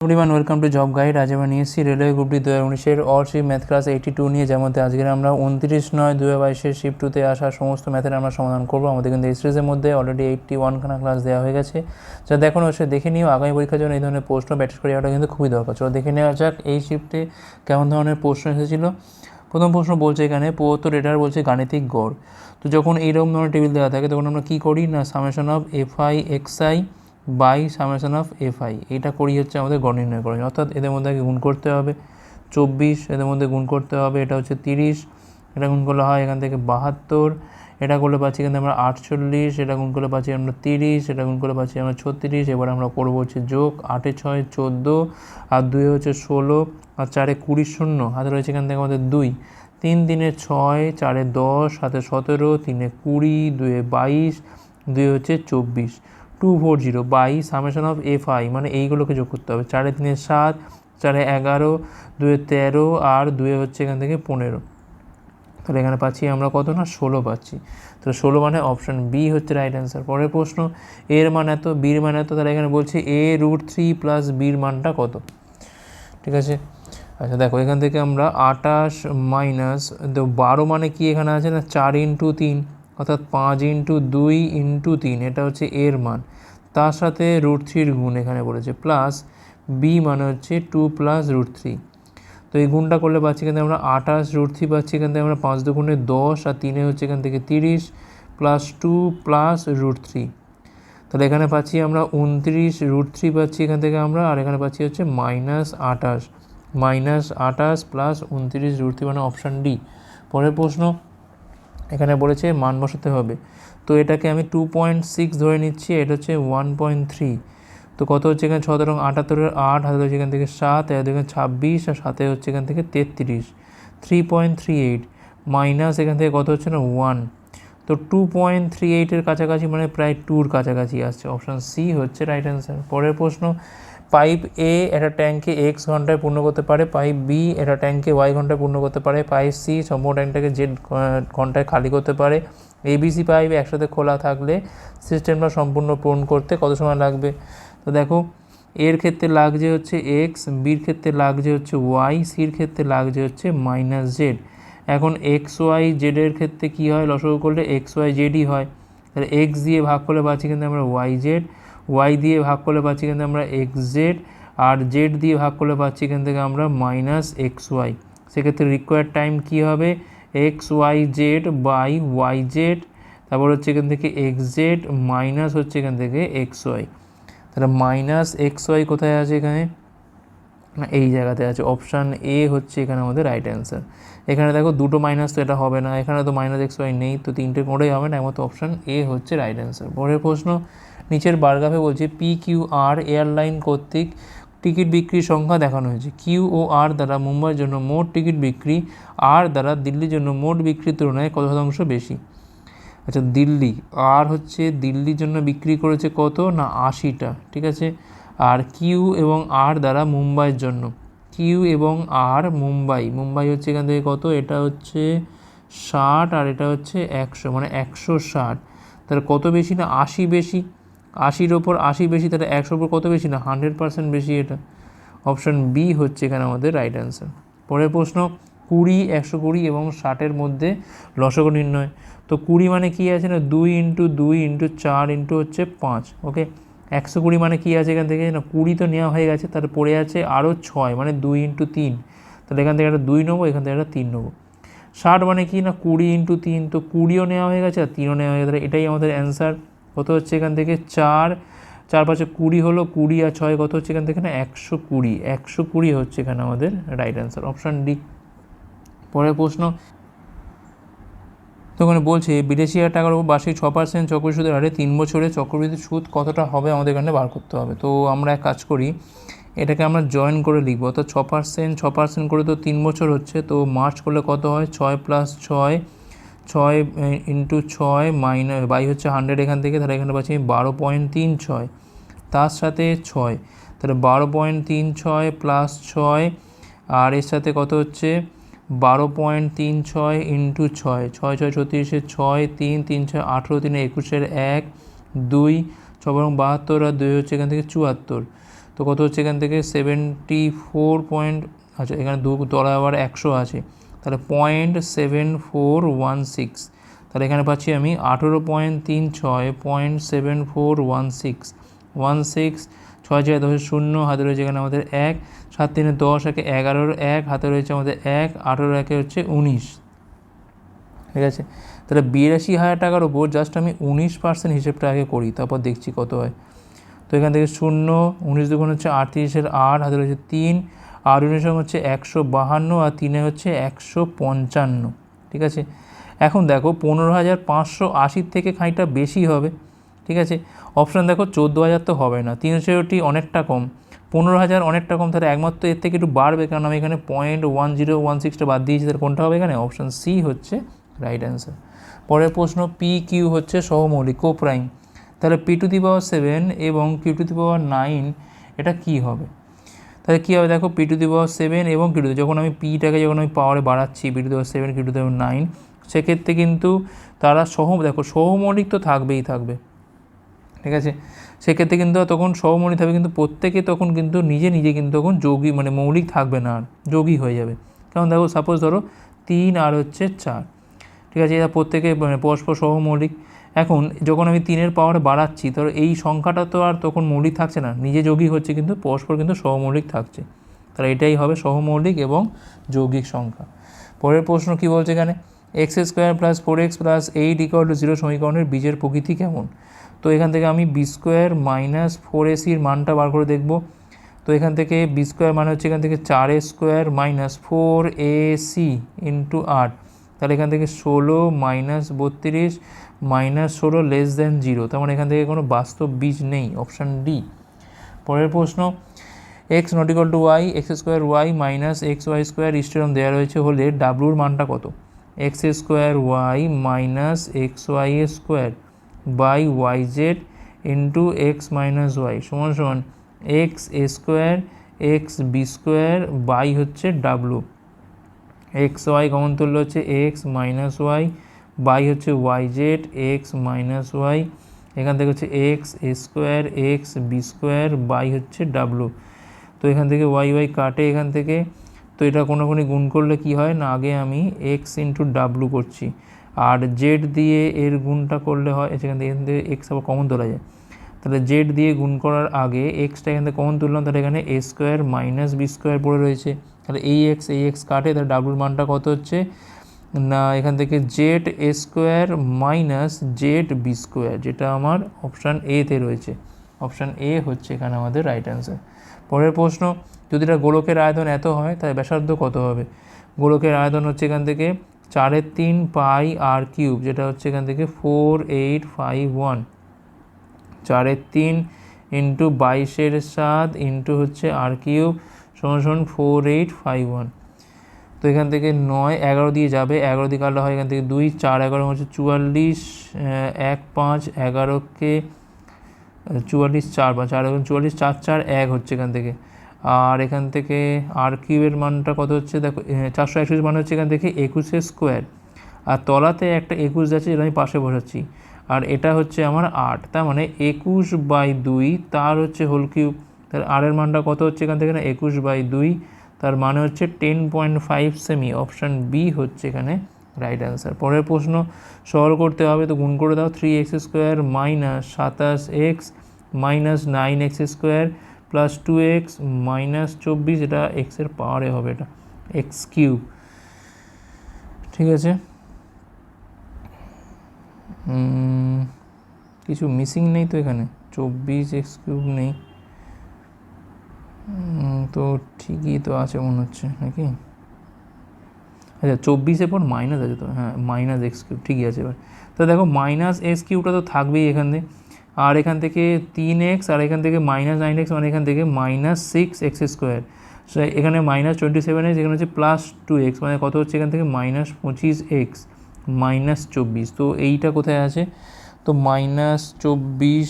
Everyone welcome to job guide আজ আমরা নিয়ে এসেছি রেলওয়ে গ্রুপ গ্রুপটি দু হাজার উনিশের অর্শিপ ম্যাথ ক্লাস এইটি টু নিয়ে মধ্যে আজকের আমরা উনত্রিশ নয় দু হাজার বাইশের শিফট টুতে আসা সমস্ত ম্যাথের আমরা সমাধান করব। আমাদের কিন্তু এই সিরিজের মধ্যে অলরেডি এইটটি ওয়ানখানা ক্লাস দেওয়া হয়ে গেছে। যা দেখুন সে দেখে নিও। আগামী পরীক্ষার জন্য এই ধরনের প্রশ্ন প্র্যাকটিস করে যাওয়াটা কিন্তু খুবই দরকার। চলো দেখে নেওয়া যাক এই শিফটে কেমন ধরনের প্রশ্ন এসেছিল। প্রথম প্রশ্ন বলছে এখানে, পঁয়াত্তর এটার বলছে গাণিতিক গড়। তো যখন এইরকম ধরনের টেবিল দেওয়া থাকে, তখন আমরা কী করি না? Summation of F I X I by summation of F I. এটা করি হচ্ছে আমাদের গড় নির্ণয় করা। অর্থাৎ এদের মধ্যে আগে গুণ করতে হবে। চব্বিশ, এদের মধ্যে গুণ করতে হবে। এটা হচ্ছে তিরিশ। এটা গুণ করলে হয় এখান থেকে বাহাত্তর। এটা করলে পাচ্ছি থেকে আমরা আটচল্লিশ। এটা গুণ করলে পাচ্ছি আমরা তিরিশ। এটা গুণ করলে পাচ্ছি আমরা ছত্রিশ। এবার আমরা করব হচ্ছে যোগ। আটে ছয়, চোদ্দ। আর দুই হচ্ছে ষোলো। আর চারে কুড়ি, শূন্য। হাতে রয়েছে এখান থেকে আমাদের দুই। তিন তিনে ছয়, চারে দশ। হাতে সতেরো। তিনে কুড়ি, দুয়ে বাইশ। দুই হচ্ছে চব্বিশ। Two four zero by summation of F I মানে এইগুলোকে যোগ করতে হবে। চারে তিনে সাত, চারে এগারো, দুয়ে তেরো, আর দুয়ে হচ্ছে এখান থেকে পনেরো। তাহলে এখানে পাচ্ছি আমরা কত না? ষোলো পাচ্ছি। তো ষোলো মানে অপশান বি হচ্ছে রাইট অ্যান্সার পরের প্রশ্ন, এর মান এত বির মান এত, তাহলে এখানে বলছে এ রুট থ্রি প্লাস বির মানটা কত? ঠিক আছে? আচ্ছা দেখো, এখান থেকে আমরা আটাশ মাইনাস তো বারো মানে কি এখানে আছে না? চার ইন্টু তিন, অর্থাৎ পাঁচ ইন্টু দুই ইন্টু তিন, এটা হচ্ছে এর মান। তার সাথে রুট থ্রির গুণ এখানে বলেছে প্লাস বি মানে হচ্ছে টু প্লাস রুট থ্রি তো এই গুণটা করলে পাচ্ছি এখান থেকে আমরা আঠাশ রুট থ্রি পাচ্ছি এখান থেকে আমরা পাঁচ দুগুণে দশ, আর তিনে হচ্ছে এখান থেকে তিরিশ plus two plus root three তাহলে এখানে পাচ্ছি আমরা উনত্রিশ রুট থ্রি পাচ্ছি এখান থেকে আমরা, আর এখানে পাচ্ছি হচ্ছে মাইনাস আঠাশ। মাইনাস আঠাশ প্লাস উনত্রিশ রুট থ্রি মানে অপশান ডি পরের প্রশ্ন, এখানে বলেছে মান বসাতে হবে। তো এটাকে আমি টু পয়েন্ট সিক্স ধরে নিচ্ছি, এটা হচ্ছে ওয়ান পয়েন্ট থ্রি তো কত হচ্ছে এখানে? ছয় রং আটাত্তরের আট, হাতে হচ্ছে এখান থেকে সাত এর এখানে ছাব্বিশ, আর সাথে হচ্ছে এখান থেকে তেত্রিশ। Three point three eight minus এখান থেকে কত হচ্ছে না? ওয়ান তো টু পয়েন্ট থ্রি এইটের কাছাকাছি মানে প্রায় টুর কাছাকাছি আসছে। অপশান সি হচ্ছে রাইট অ্যান্সার পরের প্রশ্ন পাইপ এ একটা ট্যাঙ্কে এক্স ঘন্টায় পূর্ণ করতে পারে পাইপ বি একটা ট্যাঙ্কে ওয়াই ঘন্টায় পূর্ণ করতে পারে পাইপ সি সম্পূর্ণ ট্যাঙ্কটাকে জেড ঘন্টায় খালি করতে পারে। এবিসি পাইপ একসাথে খোলা থাকলে সিস্টেমটা সম্পূর্ণ পূরণ করতে কত সময় লাগবে? তো দেখো, এর ক্ষেত্রে লাগছে হচ্ছে এক্স বির ক্ষেত্রে লাগছে হচ্ছে ওয়াই সির ক্ষেত্রে লাগছে হচ্ছে মাইনাস জেড এখন এক্স ওয়াই জেডের ক্ষেত্রে কী হয়? লসগু করলে এক্স ওয়াই জেডই হয়। তাহলে এক্স দিয়ে ভাগ করলে পাচ্ছি কিন্তু আমরা ওয়াই জেড ওয়াই দিয়ে ভাগ করলে পাচ্ছি কিন্তু আমরা এক্স জেড আর জেড দিয়ে ভাগ করলে পাচ্ছি থেকে আমরা মাইনাস এক্স ওয়াই সেক্ষেত্রে রিকোয়ার্ড টাইম কী হবে? X Y Z by Y Z তারপর হচ্ছে এখান থেকে এক্স জেড মাইনাস হচ্ছে এখান থেকে এক্স ওয়াই তাহলে মাইনাস এক্স ওয়াই কোথায় আছে এখানে? এই জায়গাতে আছে। অপশান এ হচ্ছে এখানে আমাদের রাইট অ্যান্সার এখানে দেখো দুটো মাইনাস তো এটা হবে না। এখানে তো মাইনাস এক্স ওয়াই নেই, তো তিনটে কোনোটাই হবে না। একমাত্র অপশান এ হচ্ছে রাইট অ্যান্সার পরের প্রশ্ন, নিচের বারগাফে বলছে পি কিউ আর এয়ারলাইন কর্তৃক টিকিট বিক্রির সংখ্যা দেখানো হয়েছে। কিউ ও আর দ্বারা মুম্বাইয়ের জন্য মোট টিকিট বিক্রি, আর দ্বারা দিল্লির জন্য মোট বিক্রির তুলনায় কত শতাংশ বেশি? আচ্ছা দিল্লি। আর হচ্ছে দিল্লির জন্য বিক্রি করেছে কত? না, আশিটা, ঠিক আছে? আর কিউ এবং আর দ্বারা মুম্বাইয়ের জন্য। কিউ এবং আর মুম্বাই। মুম্বাই হচ্ছে এখান থেকে কত? এটা হচ্ছে ষাট, আর এটা হচ্ছে একশো মানে একশো ষাট। তাহলে কত বেশি না আশি বেশি? আশির ওপর আশি বেশি, তাহলে একশোর ওপর কত বেশি না? হান্ড্রেড পার্সেন্ট বেশি এটা। অপশান বি হচ্ছে এখানে আমাদের রাইট অ্যান্সার পরের প্রশ্ন, কুড়ি, একশো কুড়ি এবং ষাটের মধ্যে লসক নির্ণয়। তো কুড়ি মানে কী আছে না? দুই ইন্টু দুই ইন্টু চার ইন্টু হচ্ছে পাঁচ ওকে একশো কুড়ি মানে কী আছে এখান থেকে? না, কুড়ি তো নেওয়া হয়ে গেছে, তার পড়ে আছে আরও ছয় মানে দুই ইন্টু তিন। তাহলে এখান থেকে একটা দুই নেব, এখান থেকে একটা তিন নেব। ষাট মানে কি না? কুড়ি ইন্টু তিন, তো কুড়িও নেওয়া হয়ে গেছে আর তিনও নেওয়া হয়ে গেছে এটাই আমাদের অ্যান্সার কত হচ্ছে এখান থেকে? চার। চার পাঁচে কুড়ি হলো, কুড়ি আর ছয় কত হচ্ছে এখান থেকে না? একশো কুড়ি। একশো কুড়ি হচ্ছে এখানে আমাদের রাইট অ্যান্সার অপশান ডি পরের প্রশ্ন। তো ওখানে বলছে, বিদেশি হাজার টাকার উপর বার্ষিক ছ পার্সেন্ট চক্রবৃদ্ধি সুদের হারে তিন বছরে চক্রবৃদ্ধি সুদ কতটা হবে আমাদের এখানে বার করতে হবে। তো আমরা এক কাজ করি, এটাকে আমরা জয়েন করে লিখব। অর্থাৎ ছ পার্সেন্ট ছ পার্সেন্ট করে তো তিন বছর হচ্ছে, তো মার্চ করলে কত হয়? ছয় প্লাস ছয় ছয় ইন্টু ছয় মাইনাস বাই হচ্ছে হান্ড্রেড এখান থেকে, তাহলে এখানে পাচ্ছি বারো পয়েন্ট তিন ছয়। তার সাথে ছয়, তাহলে বারো পয়েন্ট তিন ছয় প্লাস ছয়, আর এর সাথে কত হচ্ছে? বারো পয়েন্ট তিন ছয় ইন্টু ছয়। ছয় ছয়, ছত্রিশে ছয়, তিন তিন, ছয়, আঠেরো, তিনে, একুশের এক, দুই ছ বরং বাহাত্তর, আর দুই হচ্ছে এখান থেকে চুয়াত্তর। তো কত হচ্ছে এখান থেকে? সেভেন্টি ফোর পয়েন্ট আচ্ছা এখানে দু তলায় আবার একশো আছে। তাহলে point seven four one six তাহলে এখানে পাচ্ছি আমি আঠেরো পয়েন্ট তিন ছয় point seven four one six one six ছয় ছয় দশের শূন্য, হাতে রয়েছে এখানে আমাদের এক। সাত তিনে দশ, একে এগারোর এক। হাতে রয়েছে আমাদের এক আঠেরো একে হচ্ছে উনিশ। ঠিক আছে? তাহলে বিরাশি হাজার টাকার ওপর জাস্ট আমি উনিশ পার্সেন্ট হিসেবটা আগে করি, তারপর দেখছি কত হয়। তো এখান থেকে শূন্য, উনিশ দুগুণ হচ্ছে আটত্রিশের আট, হাতে রয়েছে তিন। আর উনিশ হচ্ছে একশো বাহান্ন আর তিনে হচ্ছে একশো পঞ্চান্ন, ঠিক আছে? এখন দেখো পনেরো হাজার পাঁচশো আশির থেকে খানিকটা বেশি হবে, ঠিক আছে? অপশান দেখো চোদ্দ হাজার তো হবে না, তিনশোটি অনেকটা কম। পনেরো হাজার অনেকটা কম, তাহলে একমাত্র এর থেকে একটু বাড়বে, কারণ আমি এখানে পয়েন্ট ওয়ান জিরো ওয়ান সিক্সটা বাদ দিয়েছি, তাহলে কোনটা হবে এখানে? অপশান সি হচ্ছে রাইট অ্যান্সার পরের প্রশ্ন পি কিউ হচ্ছে সহমৌলিক কো প্রাইম তাহলে P to the power seven এবং Q to the power nine এটা কী হবে? তাহলে কী হবে দেখো P to the power seven এবং কিউ টু যখন আমি পিটাকে যখন আমি পাওয়ারে বাড়াচ্ছি P to the power seven Q to the power nine সেক্ষেত্রে কিন্তু তারা সহ দেখো সহমৌলিক তো থাকবেই থাকবে। ঠিক আছে? সেক্ষেত্রে কিন্তু তখন সহমৌলিক থাকবে, কিন্তু প্রত্যেকে তখন কিন্তু নিজে নিজে কিন্তু তখন যোগী মানে মৌলিক থাকবে না আর, যোগী হয়ে যাবে। কারণ দেখো সাপোজ ধরো তিন আর হচ্ছে চার। ঠিক আছে এরা প্রত্যেকে মানে পরস্পর সহমৌলিক এখন যখন আমি তিনের পাওয়ারে বাড়াচ্ছি, তো এই সংখ্যাটা তো আর তখন মৌলিক থাকছে না। নিজে যৌগিক হচ্ছে কিন্তু, পরস্পর কিন্তু সহমৌলিক থাকছে। তাহলে এটাই হবে সহমৌলিক এবং যৌগিক সংখ্যা। পরের প্রশ্ন কি বলছে এখানে? X square plus four X plus eight equal to zero সমীকরণের বীজের প্রকৃতি কেমন? তো এখান থেকে আমি বি স্কোয়ার মাইনাস ফোর এসির মানটা বার করে দেখব। তো এখান থেকে বি স্কোয়ার মানে হচ্ছে এখান থেকে চার A square minus four A C into আট তাহলে এখান থেকে ষোলো মাইনাস বত্রিশ মাইনাস ষোলো লেস দেন জিরো তার মানে এখান থেকে কোনো বাস্তব বীজ নেই অপশান ডি পরের প্রশ্ন X not equal to Y X square Y minus X Y square ইস্টেরম দেওয়া রয়েছে হলে ডাব্লুর মানটা কত? X square Y minus X Y square by Y Z into X minus Y সমান সমান X square X B square by হচ্ছে W X Y common তুললে হচ্ছে এক্স মাইনাস ওয়াই বাই হচ্ছে Y Z X minus Y এখান থেকে হচ্ছে X square X B square by হচ্ছে ডাব্লু তো এখান থেকে ওয়াই ওয়াই কাটে এখান থেকে, তো এটা কোনো কোনো গুণ করলে কি হয় না, আগে আমি এক্স ইন্টু ডাব্লু করছি। আর জেড দিয়ে এর গুণটা করলে হয় সেখান থেকে এখান থেকে এক্স আবার কমন তোলা যায়। তাহলে জেড দিয়ে গুণ করার আগে এক্সটা এখান থেকে কমন তুললাম, তাহলে এখানে A square minus B square পড়ে রয়েছে। তাহলে এই এক্স এই এক্স কাটে, তাহলে ডাব্লুর মানটা কত হচ্ছে? না, এখান থেকে Z A square minus Z B square যেটা আমার অপশান এতে রয়েছে। অপশান এ হচ্ছে এখানে আমাদের রাইট অ্যান্সার পরের প্রশ্ন, যদি এটা গোলকের আয়তন এত হয়, তাহলে ব্যাসার্ধ কত হবে? গোলকের আয়তন হচ্ছে এখান থেকে চারের তিন পাই আর কিউব, যেটা হচ্ছে এখান থেকে ফোর এইট ফাইভ ওয়ান চারের তিন ইন্টু বাইশের সাত ইন্টু হচ্ছে আর কিউব সমান সমান ফোর এইট ফাইভ ওয়ান তো এখান থেকে নয় এগারো দিয়ে যাবে, এগারো দিয়ে কাটলে হয় এখান থেকে দুই, চার এগারো হচ্ছে চুয়াল্লিশ এক পাঁচ, এগারোকে চুয়াল্লিশ চার বা চার চুয়াল্লিশ চার চার এক হচ্ছে এখান থেকে। আর এখান থেকে আর কিউবের মানটা কত হচ্ছে? দেখো চারশো একষট্টি মান হচ্ছে এখান থেকে একুশে স্কোয়ার আর তলাতে একটা একুশ যাচ্ছে, যেটা আমি পাশে বসাচ্ছি। আর এটা হচ্ছে আমার আট, তার মানে একুশ বাই দুই, তার হচ্ছে হোল কিউব তার আরের মানটা কত হচ্ছে এখান থেকে না? একুশ বাই দুই। তার মানে হচ্ছে টেন পয়েন্ট ফাইভ সেমি অপশান বি হচ্ছে এখানে রাইট অ্যান্সার পরের প্রশ্ন সলভ করতে হবে তো গুণ করে দাও থ্রি এক্স স্কোয়ার মাইনাস সাতাশ X minus nine X square plus two X minus চব্বিশ, এটা এক্সের পাওয়ারে হবে এটা এক্স কিউব ঠিক আছে? কিছু মিসিং নেই তো এখানে? চব্বিশ এক্স কিউব নেই। তো ঠিকই তো আছে মনে হচ্ছে, নাকি? আচ্ছা চব্বিশের পর মাইনাস আছে তো হ্যাঁ মাইনাস এক্স কিউব ঠিকই আছে এবার। তো দেখো মাইনাস এক্স কিউবটা তো থাকবেই এখানে আর এখান থেকে তিন এক্স আর এখান থেকে মাইনাস নাইন এক্স মানে এখান থেকে মাইনাস সিক্স এক্স স্কোয়ার এখানে মাইনাস টোয়েন্টি সেভেন এক্স এখানে হচ্ছে প্লাস টু এক্স মানে কত হচ্ছে এখান থেকে? মাইনাস পঁচিশ এক্স মাইনাস চব্বিশ। তো এইটা কোথায় আছে? তো মাইনাস চব্বিশ,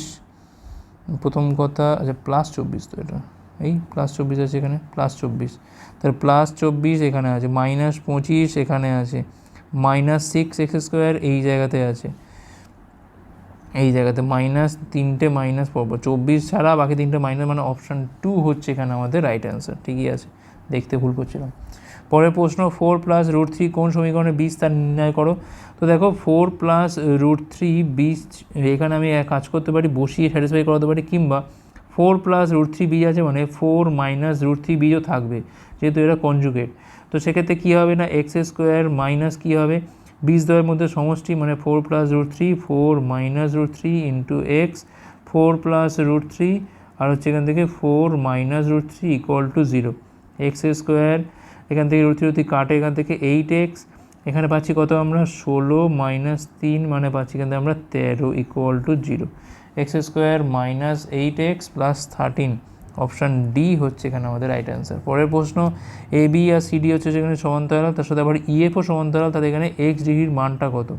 প্রথম কথা আচ্ছা প্লাস চব্বিশ তো এটা। এই প্লাস চব্বিশ আছে এখানে প্লাস চব্বিশ। তাহলে প্লাস চব্বিশ এখানে আছে মাইনাস পঁচিশ এখানে আছে মাইনাস সিক্স এক্স স্কোয়ার এই জায়গাতে আছে। এই জায়গাতে মাইনাস তিনটে মাইনাস পড়ব। চব্বিশ ছাড়া বাকি তিনটে মাইনাস মানে অপশান টু হচ্ছে এখানে আমাদের রাইট অ্যান্সার ঠিকই আছে, দেখতে ভুল করছিলাম। পরের প্রশ্ন ফোর প্লাস রুট থ্রি কোন সমীকরণে বিশ তা নির্ণয় করো? তো দেখো ফোর প্লাস রুট থ্রি বিশ এখানে আমি কাজ করতে পারি, বসিয়ে স্যাটিসফাই করাতে পারি, কিংবা four plus root three B আছে মানে ফোর মাইনাস রুট থ্রি বিও থাকবে, যেহেতু এরা কনজুগেট তো সেক্ষেত্রে কী হবে না, এক্স স্কোয়ার মাইনাস কী হবে? বিশ দয়ের মধ্যে সমষ্টি মানে four plus root three, four minus root three into X, four plus root three, আর হচ্ছে এখান থেকে four minus root three equal to zero. X square, এখান থেকে রুট থ্রি রুট কাটে, এখান থেকে এইট এক্স, এখানে পাচ্ছি কত আমরা? ষোলো মাইনাস তিন মানে পাচ্ছি এখান থেকে আমরা তেরো equal to zero. X square minus eight X plus thirteen. Option D হচ্ছে এখানে আমাদের রাইট অ্যান্সার। পরের প্রশ্ন, এ, বি আর সিডি হচ্ছে সেখানে সমান্তরাল, তার সাথে আবার ইএফও সমান্তরাল, তাদের এখানে এক্স ডিগ্রির মানটা কত?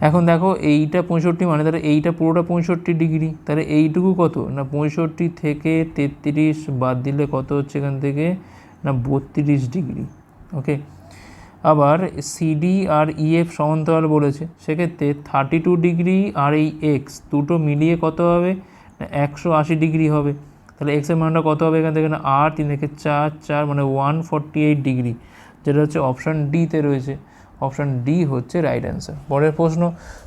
এখন দেখো, এইটা পঁয়ষট্টি মানে তাহলে এইটা পুরোটা পঁয়ষট্টি ডিগ্রি, তাহলে এইটুকু কত? না পঁয়ষট্টি থেকে তেত্রিশ বাদ দিলে কত হচ্ছে এখান থেকে? না বত্রিশ ডিগ্রি ওকে আবার সিডি আর ইএফ সমান্তরাল বলেছে। সেক্ষেত্রে থার্টি টু ডিগ্রি আর এই এক্স দুটো মিলিয়ে কত হবে? একশো আশি ডিগ্রি হবে। তাহলে এক্সের মানটা কত হবে এখান থেকে? আট, তিন থেকে চার চার মানে ওয়ান ফর্টি এইট ডিগ্রি যেটা হচ্ছে অপশান ডিতে রয়েছে। অপশান ডি হচ্ছে রাইট অ্যান্সার পরের প্রশ্ন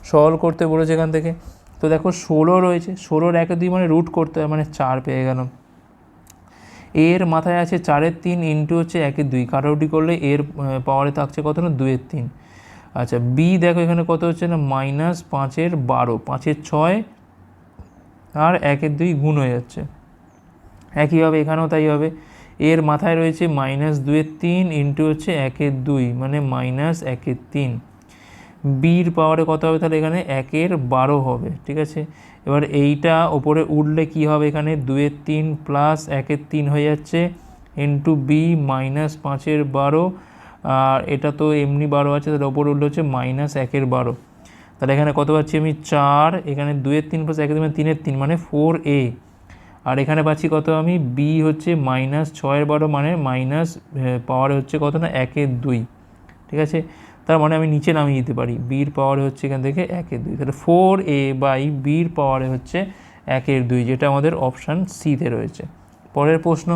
সলভ করতে বলেছে এখান থেকে। তো দেখো ষোলো রয়েছে। ষোলোর একে দুই মানে রুট করতে হয় মানে চার পেয়ে গেলাম। এর মাথায় আছে চারের তিন ইন্টু হচ্ছে একের দুই। কাটাউটি করলে এর পাওয়ারে থাকছে কত না? দুয়ের তিন। আচ্ছা বি দেখো এখানে কত হচ্ছে না? মাইনাস পাঁচের বারো। পাঁচের ছয় আর একের দুই গুণ হয়ে যাচ্ছে। একইভাবে এখানেও তাই হবে। এর মাথায় রয়েছে মাইনাস দুয়ের তিন ইন্টু হচ্ছে একের দুই মানে মাইনাস একের তিন। বির পাওয়ারে কত হবে তাহলে এখানে একের বারো হবে, ঠিক আছে? এবার এইটা ওপরে উঠলে কি হবে এখানে? দুয়ের তিন প্লাস একের তিন হয়ে যাচ্ছে ইন্টু বি মাইনাস পাঁচের বারো, আর এটা তো এমনি বারো আছে, তাহলে ওপরে উঠলে হচ্ছে মাইনাস একের বারো। তাহলে এখানে কত পাচ্ছি আমি? চার, এখানে দুয়ের তিন প্লাস একের তিন, তিনের তিন মানে ফোর এ আর এখানে পাচ্ছি কত আমি? বি হচ্ছে মাইনাস ছয়ের বারো মানে মাইনাস পাওয়ারে হচ্ছে কত না? একের দুই, ঠিক আছে? তার মানে আমি নিচে নামিয়ে দিতে পারি। বির পাওয়ারে হচ্ছে এখান থেকে একের দুই। তাহলে ফোর এ বাই বির পাওয়ারে হচ্ছে একের দুই, যেটা আমাদের অপশান সিতে রয়েছে। পরের প্রশ্ন,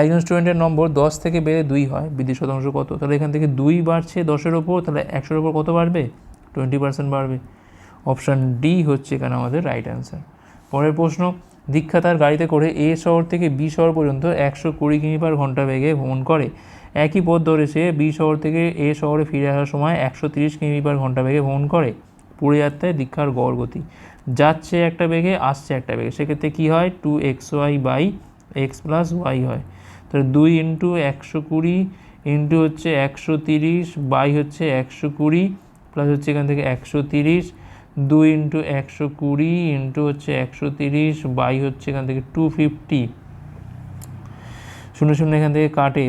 একজন স্টুডেন্টের নম্বর দশ থেকে বেড়ে দুই হয়, বৃদ্ধি শতাংশ কত? তাহলে এখান থেকে দুই বাড়ছে দশের ওপর, তাহলে একশোর ওপর কত বাড়বে? টোয়েন্টি পার্সেন্ট বাড়বে। অপশান ডি হচ্ছে এখানে আমাদের রাইট অ্যান্সার পরের প্রশ্ন, দীক্ষা তার গাড়িতে করে এ শহর থেকে বি শহর পর্যন্ত একশো কুড়ি কিমি পার ঘণ্টা বেগে ভ্রমণ করে। একই পথ ধরে সে বি শহর থেকে এ শহরে ফিরে আসার সময় একশো তিরিশ কিমি পার ঘণ্টা বেগে ভ্রমণ করে পুরো যাত্রায় দীক্ষার গড় গতি। যাচ্ছে একটা বেগে, আসছে একটা বেগে। সেক্ষেত্রে কী হয়? Two X Y by X plus Y হয়। তাহলে দুই ইন্টু একশো কুড়ি ইন্টু হচ্ছে একশো তিরিশ বাই হচ্ছে একশো কুড়ি প্লাস হচ্ছে এখান থেকে একশো তিরিশ, দুই ইন্টু একশো কুড়ি ইন্টু হচ্ছে একশো তিরিশ বাই হচ্ছে এখান থেকে টু ফিফটি শূন্য শূন্য এখান থেকে কাটে।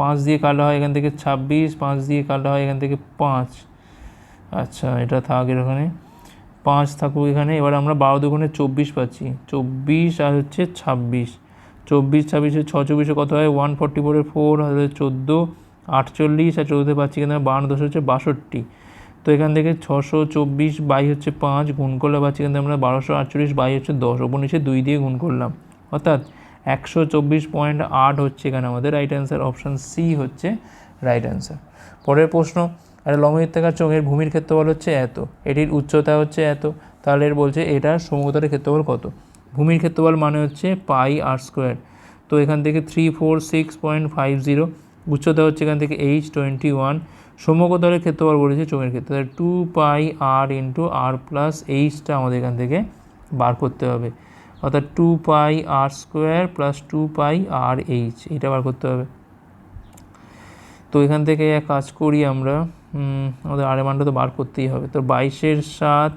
পাঁচ দিয়ে কাটা হয় এখান থেকে ছাব্বিশ, পাঁচ দিয়ে কাটা হয় এখান থেকে পাঁচ। আচ্ছা এটা থাক এখানে। পাঁচ থাকুক এখানে। এবার আমরা বারো দুগুণে চব্বিশ পাচ্ছি। চব্বিশ আর হচ্ছে ছাব্বিশ। চব্বিশ, ছাব্বিশে, ছ, চব্বিশে কত হয়? ওয়ান ফর্টি ফোরের ফোর চোদ্দ, আটচল্লিশ, আর চোদ্দোতে পাচ্ছি এখানে বান্ন দশ হচ্ছে বাষট্টি। তো এখান থেকে ছশো চব্বিশ বাই হচ্ছে পাঁচ গুণ করলে পাচ্ছি থেকে আমরা বারোশো আটচল্লিশ বাই হচ্ছে দশ। ওপর নিচে দুই দিয়ে গুণ করলাম। অর্থাৎ একশো চব্বিশ পয়েন্ট আট হচ্ছে এখানে আমাদের রাইট অ্যান্সার অপশান সি হচ্ছে রাইট অ্যান্সার পরের প্রশ্ন একটা লম্ববৃত্তাকার চোঙের ভূমির ক্ষেত্রফল হচ্ছে এত, এটির উচ্চতা হচ্ছে এত, তাহলে এর বলছে এটার সমতলের ক্ষেত্রফল কত? ভূমির ক্ষেত্রফল মানে হচ্ছে পাই আর স্কোয়ার তো এখান থেকে three four six point five zero উচ্চতা হচ্ছে এখান থেকে এইচ টোয়েন্টি ওয়ান সমকতলের ক্ষেত্রফল বলেছে চোঙের ক্ষেত্রে two pi R into R plus এইচটা আমাদের এখান থেকে বার করতে হবে। অর্থাৎ two pi R square plus two pi R H, এটা বার করতে হবে। তো এখান থেকে এক কাজ করি আমরা আমাদের আর মানটা তো বার করতেই হবে। তো বাইশের সাত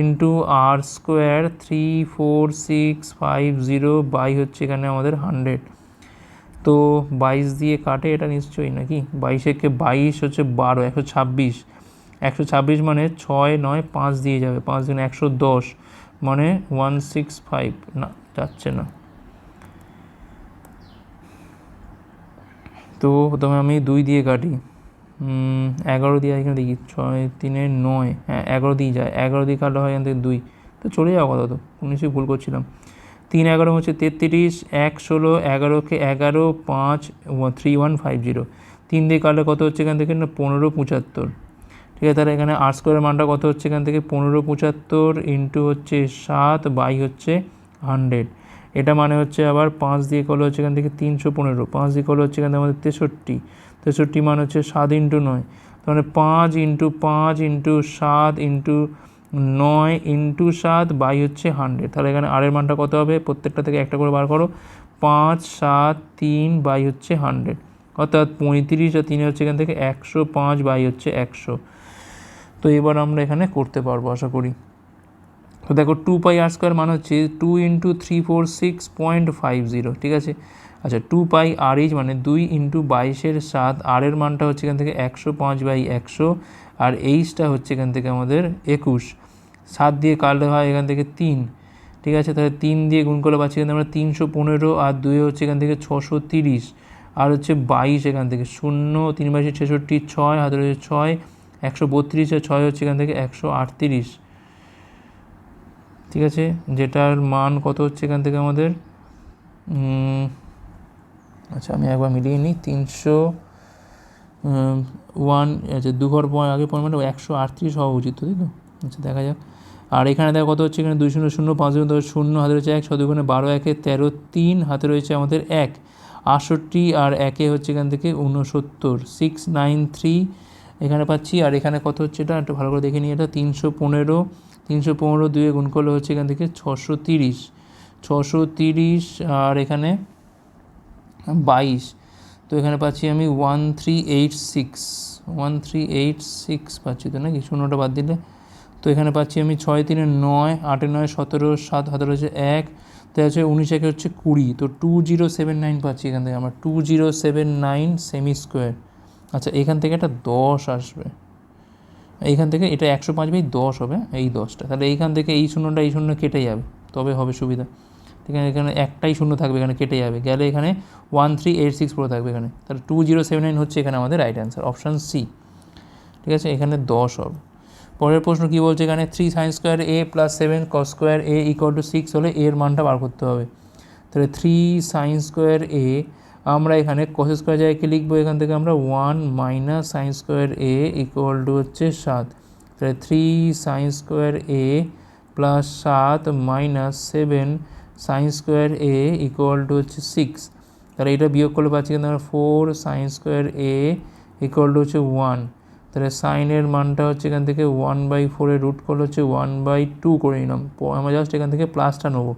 into R square three four six five zero by হচ্ছে এখানে আমাদের হান্ড্রেড তো বাইশ দিয়ে কাটে এটা নিশ্চয়ই নাকি? বাইশেকে বাইশ হচ্ছে বারো, একশো ছাব্বিশ। একশো ছাব্বিশ মানে ছয়, নয়, পাঁচ দিয়ে যাবে। পাঁচ দিন একশো দশ। মানে ওয়ান সিক্স ফাইভ না, যাচ্ছে না। তো প্রথমে আমি দুই দিয়ে কাটি। এগারো দিয়ে এখানে দেখি, ছয় তিনে নয় হ্যাঁ এগারো দিয়ে যায়। এগারো দিয়ে কাটলে হয় এখান থেকে দুই। তো চলে যাওয়া কথা তো উনিশে ভুল করছিলাম। তিন এগারো হচ্ছে তেত্রিশ, এক ষোলো, এগারোকে এগারো, পাঁচ থ্রি ওয়ান ফাইভ জিরো তিন দিয়ে কাটলে কত হচ্ছে এখান থেকে? না, পনেরো, পঁচাত্তর। ঠিক আছে, তাহলে এখানে আর স্কোয়ারের মানটা কত হচ্ছে এখান থেকে? পনেরো পঁচাত্তর ইন্টু হচ্ছে সাত, বাই হচ্ছে হান্ড্রেড এটা মানে হচ্ছে আবার পাঁচ দিয়ে কল হচ্ছে এখান থেকে তিনশো পনেরো, পাঁচ দিয়ে কল হচ্ছে এখান থেকে আমাদের তেষট্টি। তেষট্টি মান হচ্ছে সাত ইন্টু নয়। মানে পাঁচ ইন্টু পাঁচ ইন্টু সাত ইন্টু নয় ইন্টু সাত বাই হচ্ছে হান্ড্রেড তাহলে এখানে আরের মানটা কত হবে? প্রত্যেকটা থেকে একটা করে বার করো। পাঁচ, সাত, তিন বাই হচ্ছে হান্ড্রেড অর্থাৎ পঁয়ত্রিশ আর তিনে হচ্ছে এখান থেকে একশো, পাঁচ বাই হচ্ছে একশো। তো এবার আমরা এখানে করতে পারব, আশা করি। তো দেখো টু পাই আর স্কোয়ার মান হচ্ছে two into three four six point five zero ঠিক আছে? আচ্ছা টু পাই আর এইচ মানে দুই ইন্টু বাইশের সাত আর এর মানটা হচ্ছে এখান থেকে একশো পাঁচ বাই একশো, আর এইচটা হচ্ছে এখান থেকে আমাদের একুশ। সাত দিয়ে কাটলে হয় এখান থেকে তিন, ঠিক আছে? তাহলে তিন দিয়ে গুণ করলে পাচ্ছি এখান থেকে আমরা তিনশো পনেরো, আর দুই হচ্ছে এখান থেকে ছশো তিরিশ, আর হচ্ছে বাইশ এখান থেকে শূন্য, তিন বাইশে ছেষট্টি, ছয়, হাতে রয়েছে ছয় একশো বত্রিশ ছয় হচ্ছে এখান থেকে একশো আটত্রিশ। ঠিক আছে? যেটার মান কত হচ্ছে এখান থেকে আমাদের? আচ্ছা আমি একবার মিলিয়ে নিই। তিনশো ওয়ান আচ্ছা দু ঘর আগে পয়েন্ট একশো আটত্রিশ হওয়া উচিত তো, তাই তো? আচ্ছা দেখা যাক। আর এখানে দেখো কত হচ্ছে? এখানে দুই শূন্য শূন্য, পাঁচ শূন্য হাতে রয়েছে এক সদুগুণে বারো, একে তেরো, তিন, হাতে রয়েছে আমাদের এক। আটষট্টি আর একে হচ্ছে এখান থেকে ঊনসত্তর। সিক্স নাইন থ্রি এখানে পাচ্ছি, আর এখানে কত হচ্ছে এটা একটু ভালো করে দেখে নিই এটা, তিনশো পনেরো তিনশো পনেরো দুয়ে গুণ করলে হচ্ছে এখান থেকে ছশো তিরিশ ছশো তিরিশ, আর এখানে বাইশ। তো এখানে পাচ্ছি আমি one three eight six, one three eight six পাচ্ছি তো নাকি? শূন্যটা বাদ দিলে। তো এখানে পাচ্ছি আমি ছয় তিনে নয়, আটে নয়, সতেরো, সাত হাতে হচ্ছে এক তো হচ্ছে উনিশ একে হচ্ছে কুড়ি। তো টু জিরো সেভেন নাইন পাচ্ছি এখান থেকে আমার, টু জিরো সেভেন নাইন সেমি স্কোয়ার। আচ্ছা এখান থেকে একটা দশ আসবে। এইখান থেকে এটা একশো পাঁচ বাই দশ হবে, এই দশটা। তাহলে এইখান থেকে এই শূন্যটা এই শূন্য কেটে যাবে, তবে হবে সুবিধা। আছে এখানে একটাই শূন্য থাকবে, এখানে কেটে যাবে। গেলে এখানে ওয়ান থ্রি এইট সিক্স পড়ে থাকবে এখানে। তাহলে টু জিরো সেভেন নাইন হচ্ছে এখানে আমাদের রাইট অ্যান্সার অপশান সি ঠিক আছে? এখানে দশ হবে। পরের প্রশ্ন কী বলছে এখানে? Three sine square A plus seven cos square A equal to six হলে এর মানটা বার করতে হবে। তাহলে থ্রি সাইন স্কোয়ার এ আমরা এখানে কস স্কোয়ার জায়গায় লিখব? এখান থেকে আমরা one minus sine square A equal to হচ্ছে সাত। তাহলে three sine square A plus সাত minus seven sine square A equal to হচ্ছে সিক্স তাহলে এটা বিয়োগ করলে পাচ্ছি কিন্তু আমরা four sine square A equal to হচ্ছে ওয়ান তাহলে সাইনের মানটা হচ্ছে এখান থেকে ওয়ান বাই ফোরের রুট করলে হচ্ছে ওয়ান বাই টু করে নিলাম। আমরা জাস্ট এখান থেকে প্লাসটা নেব।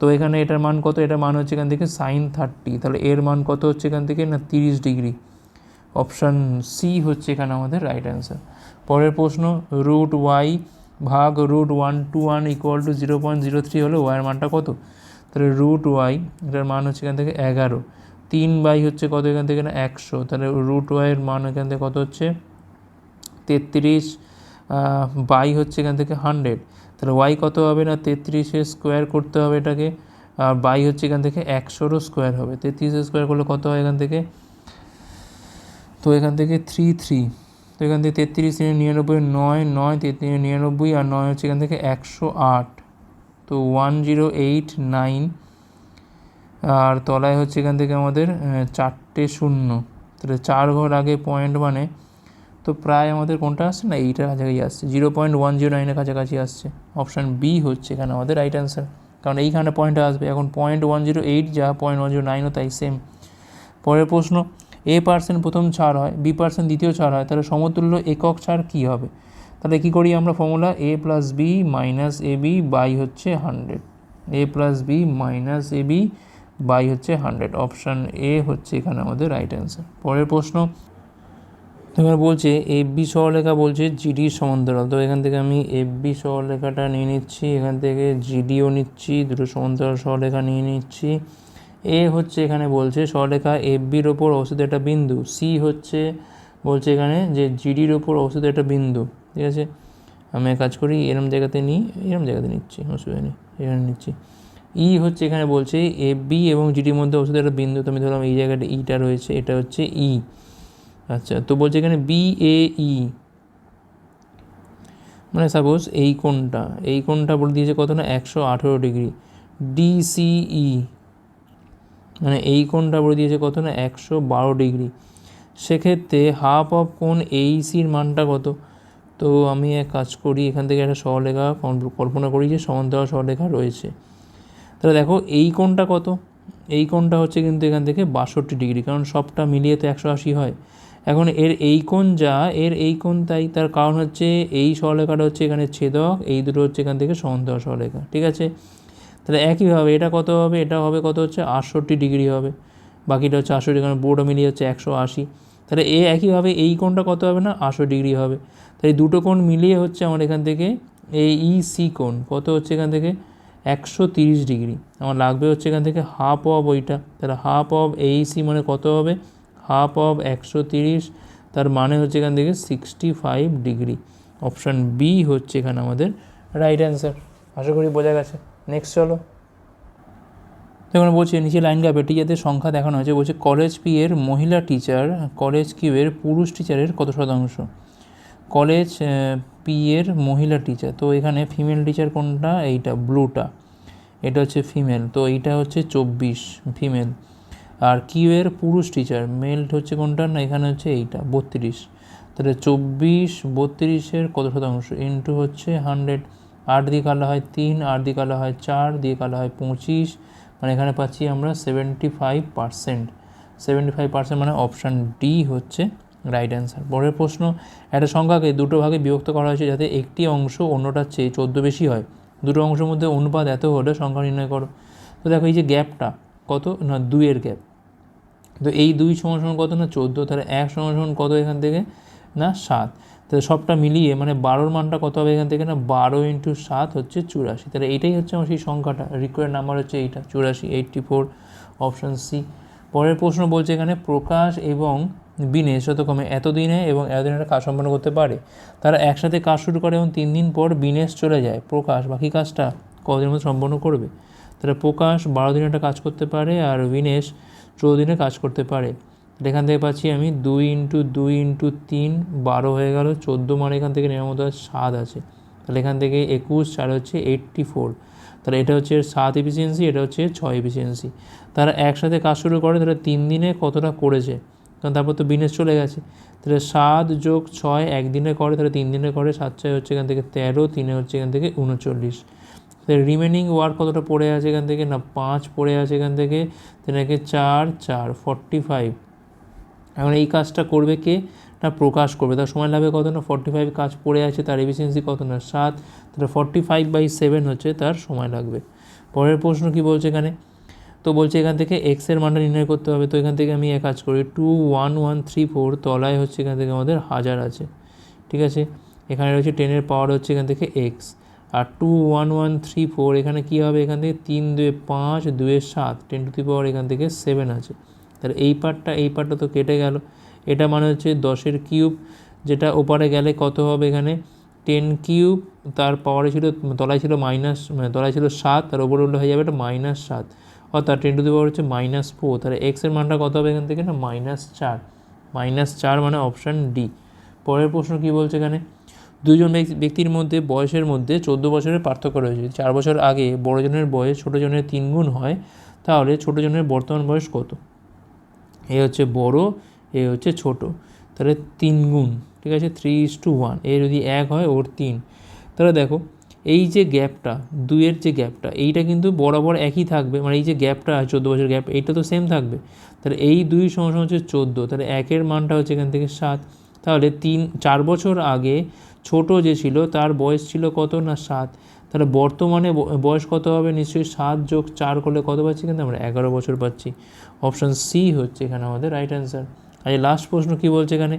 তো এখানে এটার মান কত? এটার মান হচ্ছে এখান থেকে সাইন থার্টি তাহলে এর মান কত হচ্ছে এখান থেকে? না, তিরিশ ডিগ্রি। অপশান সি হচ্ছে এখানে আমাদের রাইট অ্যান্সার পরের প্রশ্ন রুট ওয়াই ভাগ root one two one equal to zero point zero three হলে ওয়াইয়ের মানটা কত? তাহলে রুট ওয়াই এটার মান হচ্ছে এখান থেকে এগারো। তিন বাই হচ্ছে কত এখান থেকে? না, একশো। তাহলে রুট ওয়াইয়ের মান এখান থেকে কত হচ্ছে? তেত্রিশ বাই হচ্ছে এখান থেকে হান্ড্রেড তাহলে ওয়াই কত হবে না? তেত্রিশে স্কোয়ার করতে হবে এটাকে। আর বাই হচ্ছে এখান থেকে একশোরও স্কোয়ার হবে। তেত্রিশের স্কোয়ার করলে কত হয় এখান থেকে? তো এখান থেকে থ্রি থ্রি তো এখান থেকে তেত্রিশ তিনে নিরানব্বই, নয় নয় তেত্রিশ নিরানব্বই, আর নয় হচ্ছে এখান থেকে একশো আট। তো ওয়ান জিরো এইট নাইন আর তলায় হচ্ছে এখান থেকে আমাদের চারটে শূন্য। তাহলে চার ঘর আগে পয়েন্ট মানে তো প্রায় আমাদের কোনটা আসছে না? এইটার কাছাকাছি আসছে। জিরো পয়েন্ট ওয়ান জিরো নাইনের কাছাকাছি আসছে। অপশান বি হচ্ছে এখানে আমাদের রাইট অ্যান্সার কারণ এইখানে পয়েন্ট আসবে। এখন পয়েন্ট ওয়ান জিরো এইট যা পয়েন্ট ওয়ান জিরো নাইনও তাই সেম পরের প্রশ্ন এ পার্সেন্ট প্রথম ছাড় হয় বি পার্সেন্ট দ্বিতীয় ছাড় হয়, তাহলে সমতুল্য একক ছাড় কী হবে? তাহলে কী করি আমরা formula A plus B minus A B by হচ্ছে hundred A plus B minus A B by হচ্ছে হান্ড্রেড অপশান এ হচ্ছে এখানে আমাদের রাইট অ্যান্সার পরের প্রশ্ন এবার বলছে এফ বি সরলরেখা বলছে জিডি সমান্তরাল। তো এখান থেকে আমি এফ বি নিয়ে নিচ্ছি, এখান থেকে জিডিও নিচ্ছি, দুটো সমান্তরাল সরলরেখা নিয়ে নিচ্ছি। এ হচ্ছে এখানে বলছে সরলরেখা এফ বির ওপর অবস্থিত একটা বিন্দু সি হচ্ছে বলছে এখানে যে জিডির ওপর অবস্থিত একটা বিন্দু, ঠিক আছে? আমি এক কাজ করি, এরম জায়গাতে নিই, এরম জায়গাতে নিচ্ছি অসুবিধা নেই, এখানে নিচ্ছি। ই হচ্ছে এখানে বলছে এফ বি এবং জিডির মধ্যে অবস্থিত একটা বিন্দু, তো আমি ধরলাম এই জায়গাটা ইটা রয়েছে, এটা হচ্ছে ই আচ্ছা তো বলছে এখানে বি এ ই মানে সাপোজ এই কোণটা এই কোণটা বলে দিয়েছে কত না? একশো আঠেরো ডিগ্রি। ডিসিই মানে এই কোণটা বলে দিয়েছে কত না? একশো বারো ডিগ্রি। সেক্ষেত্রে হাফ অফ কোণ এইসির মানটা কত? তো আমি এক কাজ করি, এখান থেকে একটা কল্প- কল্পনা করি যে সমান্তরাল সরলেখা রয়েছে। তাহলে দেখো, এই কোণটা কত? এই কোণটা হচ্ছে কিন্তু এখান থেকে বাষট্টি ডিগ্রি, কারণ সবটা মিলিয়ে তো একশো আশি হয়। এখন এর এই কোণ যা, এর এই কোণ তাই, তার কারণ হচ্ছে এই সরলেখাটা হচ্ছে এখানে ছেদক, এই দুটো হচ্ছে এখান থেকে সমান্তরাল সরলেখা ঠিক আছে? তাহলে একইভাবে এটা কত হবে? এটা হবে কত হচ্ছে? আটষট্টি ডিগ্রি হবে। বাকিটা হচ্ছে আটষট্টি, কারণ পুরোটা মিলিয়ে হচ্ছে একশো আশি। তাহলে এ একইভাবে এই কোণটা কত হবে না? আটশো ডিগ্রি হবে। তাই দুটো কোণ মিলিয়ে হচ্ছে আমার এখান থেকে এই ই সি কোণ, কত হচ্ছে এখান থেকে? একশো তিরিশ ডিগ্রি। আমার লাগবে হচ্ছে এখান থেকে হাফ অফ ওইটা। তাহলে হাফ অফ এই সি মানে কত হবে? হাফ অফ একশো তিরিশ, তার মানে হচ্ছে এখান থেকে sixty five degree option B হচ্ছে এখানে আমাদের রাইট অ্যান্সার আশা করি বোঝা গেছে। নেক্সট চলো। দেখুন, বলছে নিচে লাইন এটি যাতে সংখ্যা দেখানো হয়েছে। বলছে কলেজ পি এর মহিলা টিচার কলেজ কিউ এর পুরুষ টিচারের কত শতাংশ? কলেজ পি এর মহিলা টিচার তো এখানে ফিমেল টিচার কোনটা? এইটা ব্লুটা এটা হচ্ছে ফিমেল তো এইটা হচ্ছে চব্বিশ ফিমেল আর কিউ এর পুরুষ টিচার মেল হচ্ছে কোনটা? না, এখানে হচ্ছে এইটা, বত্রিশ। তাহলে চব্বিশ, বত্রিশের কত শতাংশ? ইন্টু হচ্ছে হান্ড্রেড আট দিয়ে কালো হয় তিন, আট দিয়ে কালো হয় চার, দিয়ে কালো হয় পঁচিশ। মানে এখানে পাচ্ছি আমরা seventy five percent seventy five percent মানে অপশান ডি হচ্ছে রাইট অ্যান্সার পরের প্রশ্ন, একটা সংখ্যাকে দুটো ভাগে বিভক্ত করা হয়েছে যাতে একটি অংশ অন্যটার চেয়ে চোদ্দ বেশি হয়। দুটো অংশের মধ্যে অনুপাত এত হলে সংখ্যা নির্ণয় করো। তো দেখো এই যে গ্যাপটা কত? না, দুইয়ের গ্যাপ তো এই দুই সমান কত না চোদ্দ? তাহলে এক সমান কত এখান থেকে? না, সাত। তাহলে সবটা মিলিয়ে মানে বারোর মানটা কত হবে এখান থেকে না? বারো ইন্টু সাত হচ্ছে চুরাশি। তাহলে এটাই হচ্ছে আমার সেই সংখ্যাটা। রিকোয়ার্ড নাম্বার হচ্ছে এইটা, চুরাশি এইটটি ফোর অপশান সি পরের প্রশ্ন বলছে এখানে প্রকাশ এবং বিনেশ যতক্রমে এতদিনে এবং এতদিনে একটা কাজ সম্পন্ন করতে পারে? তারা একসাথে কাজ শুরু করে এবং তিন দিন পর বিনেশ চলে যায়। প্রকাশ, বাকি কাজটা কদিনের মধ্যে সম্পন্ন করবে? তাহলে প্রকাশ বারো দিনে একটা কাজ করতে পারে আর বিনেশ চৌদ্দ দিনে কাজ করতে পারে। এখান থেকে পাচ্ছি আমি দুই ইন্টু দুই ইন্টু তিন, বারো হয়ে গেল, চোদ্দ মানে এখান থেকে নেওয়ার মতো সাত আছে। তাহলে এখান থেকে একুশ, চার হচ্ছে এইট্টি ফোর তাহলে এটা হচ্ছে সাত এফিসিয়েন্সি এটা হচ্ছে ছয় এফিসিয়েন্সি তারা একসাথে কাজ শুরু করে, তাহলে তিন দিনে কতটা করেছে? কারণ তারপর তো বিনেশ চলে গেছে। তাহলে সাত যোগ ছয় একদিনে করে, তাহলে তিন দিনে করে সাত, ছয় হচ্ছে এখান থেকে তেরো, তিনে হচ্ছে এখান থেকে উনচল্লিশ। রিমেনিং ওয়ার্ক কতটা পড়ে আছে এখান থেকে? না, পাঁচ পড়ে আছে এখান থেকে। তেনাকে চার চার ফর্টি ফাইভ এখন এই কাজটা করবে কে? না, প্রকাশ করবে। তার সময় লাগবে কত না? ফর্টি ফাইভ কাজ পড়ে আছে, তার এফিসিয়েন্সি কত না? সাত। তাহলে ফর্টি ফাইভ বাই সেভেন হচ্ছে, তার সময় লাগবে। পরের প্রশ্ন কি বলছে এখানে? তো বলছে এখান থেকে এক্সের মানটা নির্ণয় করতে হবে। তো এখান থেকে আমি এক কাজ করি। Two one one three four তলায় হচ্ছে এখান থেকে আমাদের হাজার আছে। ঠিক আছে? এখানে রয়েছে টেনের পাওয়ার হচ্ছে এখান থেকে এক্স আর two one one three four এখানে কী হবে? এখান থেকে তিন দুয়ে পাঁচ, দুয়ে সাত টেন টু দি পাওয়ার এখান থেকে সেভেন আছে। তাহলে এই পার্টটা এই পার্টটা তো কেটে গেল। এটা মানে হচ্ছে দশের কিউব যেটা ওপারে গেলে কত হবে এখানে? টেন কিউব তার পাওয়ারে ছিল, তলায় ছিল মাইনাস মানে তলায় ছিল সাত, তার ওপরে উল্টো হয়ে যাবে এটা মাইনাস সাত। অর্থাৎ টেন টু দি পাওয়ার হচ্ছে মাইনাস ফোর তাহলে এক্সের মানটা কত হবে এখান থেকে? না মাইনাস চার। মাইনাস চার মানে অপশান ডি পরের প্রশ্ন কী বলছে এখানে? দুজন ব্যক্তি- ব্যক্তির মধ্যে বয়সের মধ্যে চোদ্দ বছরের পার্থক্য রয়েছে। চার বছর আগে বড়জনের বয়স ছোটোজনের তিন গুণ হয়, তাহলে ছোটোজনের বর্তমান বয়স কত? এ হচ্ছে বড়, এ হচ্ছে ছোট। তাহলে তিন গুণ, ঠিক আছে? Three is two one A যদি এক হয়, ওর তিন। তাহলে দেখো, এই যে গ্যাপটা, দুইয়ের যে গ্যাপটা, এইটা কিন্তু বরাবর একই থাকবে। মানে এই যে গ্যাপটা, চোদ্দ বছর গ্যাপ, এইটা তো সেম থাকবে। তাহলে এই দুই সমস্যা হচ্ছে চোদ্দ। তাহলে একের মানটা হচ্ছে এখান থেকে সাত। তাহলে তিন চার বছর আগে ছোট যে ছিল, তার বয়স ছিল কত না সাত? তাহলে বর্তমানে বয়স কত হবে? নিশ্চয়ই সাত যোগ চার করলে কত পাচ্ছি? কিন্তু আমরা এগারো বছর পাচ্ছি। অপশান সি হচ্ছে এখানে আমাদের রাইট অ্যান্সার আর লাস্ট প্রশ্ন কী বলছে এখানে?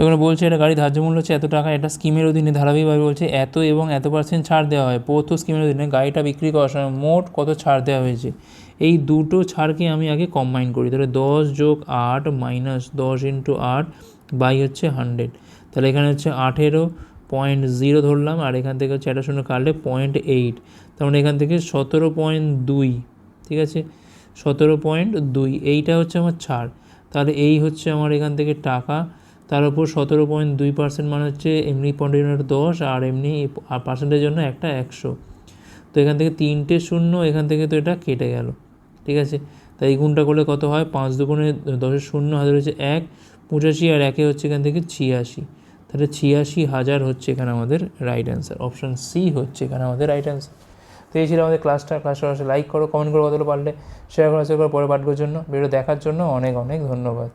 এখানে বলছে, এটা গাড়ি ধার্য মূল্য হচ্ছে এত টাকা, এটা স্কিমের অধীনে ধারাবাহিকভাবে বলছে, এত এবং এত পার্সেন্ট ছাড় দেওয়া হয়। প্রথ স্কিমের অধীনে গাড়িটা বিক্রি করার সময় মোট কত ছাড় দেওয়া হয়েছে? এই দুটো ছাড়কে আমি আগে কম্বাইন করি। তাহলে দশ যোগ আট মাইনাস দশ ইন্টু আট বাই হচ্ছে হান্ড্রেড তাহলে এখানে হচ্ছে আঠেরো পয়েন্ট জিরো ধরলাম, আর এখান থেকে হচ্ছে একটা শূন্য কাটলে পয়েন্ট এইট তার মানে এখান থেকে সতেরো পয়েন্ট দুই, ঠিক আছে? সতেরো পয়েন্ট দুই, এইটা হচ্ছে আমার ছাড়। তাহলে এই হচ্ছে আমার এখান থেকে টাকা। তার উপর সতেরো পয়েন্ট দুই পার্সেন্ট মানে হচ্ছে এমনি পয়েন্টের দশ, আর এমনি পার্সেন্টের জন্য একটা একশো। তো এখান থেকে তিনটে শূন্য, এখান থেকে তো এটা কেটে গেল, ঠিক আছে? তাই এই গুণটা করলে কত হয়? পাঁচ দুগুণে দশের শূন্য হাজার হচ্ছে এক, পঁচাশি, আর একে হচ্ছে এখান থেকে ছিয়াশি। তাহলে ছিয়াশি হাজার হচ্ছে এখানে আমাদের রাইট অ্যান্সার অপশান সি হচ্ছে এখানে আমাদের রাইট অ্যান্সার তো এই ছিল আমাদের ক্লাসটা ক্লাসটা লাইক করো কমেন্ট করো কতগুলো পারলে শেয়ার করো শেয়ার করো, পরে পাঠবার জন্য। ভিডিও দেখার জন্য অনেক অনেক ধন্যবাদ।